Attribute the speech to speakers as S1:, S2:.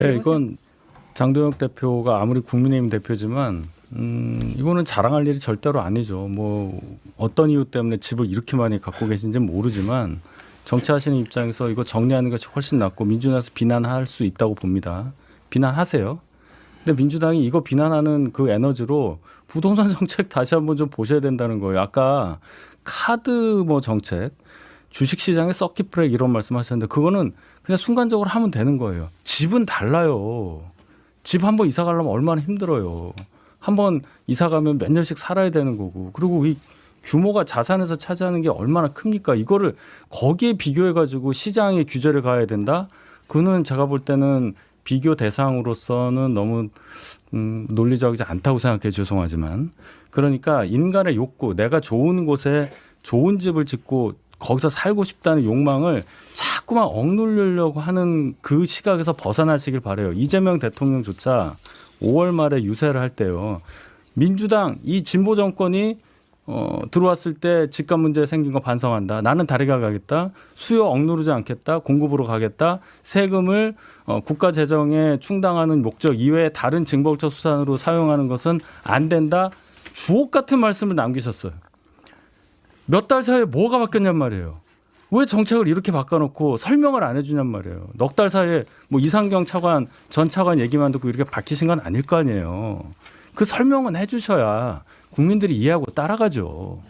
S1: 네, 이건 장도영 대표가 아무리 국민의힘 대표지만 음, 이거는 자랑할 일이 절대로 아니죠. 뭐 어떤 이유 때문에 집을 이렇게 많이 갖고 계신지는 모르지만 정치하시는 입장에서 이거 정리하는 것이 훨씬 낫고 민주당에서 비난할 수 있다고 봅니다. 비난하세요. 근데 민주당이 이거 비난하는 그 에너지로 부동산 정책 다시 한번 좀 보셔야 된다는 거예요. 아까 카드 뭐 정책, 주식 시장의 서킷 브레이크 이런 말씀하셨는데 그거는 그냥 순간적으로 하면 되는 거예요. 집은 달라요. 집 한 번 이사 가려면 얼마나 힘들어요. 한 번 이사 가면 몇 년씩 살아야 되는 거고. 그리고 이 규모가 자산에서 차지하는 게 얼마나 큽니까? 이거를 거기에 비교해 가지고 시장의 규제를 가야 된다? 그거는 제가 볼 때는 비교 대상으로서는 너무 음, 논리적이지 않다고 생각해 죄송하지만 그러니까 인간의 욕구 내가 좋은 곳에 좋은 집을 짓고 거기서 살고 싶다는 욕망을 자꾸만 억누르려고 하는 그 시각에서 벗어나시길 바래요. 이재명 대통령조차 5월 말에 유세를 할 때요. 민주당 이 진보 정권이 어, 들어왔을 때 집값 문제 생긴 거 반성한다. 나는 다리가 가겠다. 수요 억누르지 않겠다. 공급으로 가겠다. 세금을 어, 국가 재정에 충당하는 목적 이외에 다른 징벌적 수단으로 사용하는 것은 안 된다. 주옥 같은 말씀을 남기셨어요. 몇 달 사이에 뭐가 바뀌었냔 말이에요. 왜 정책을 이렇게 바꿔놓고 설명을 안 해주냔 말이에요. 넉 달 사이에 뭐 이상경 차관 전 차관 얘기만 듣고 이렇게 바뀌신 건 아닐 거 아니에요. 그 설명은 해주셔야 국민들이 이해하고 따라가죠.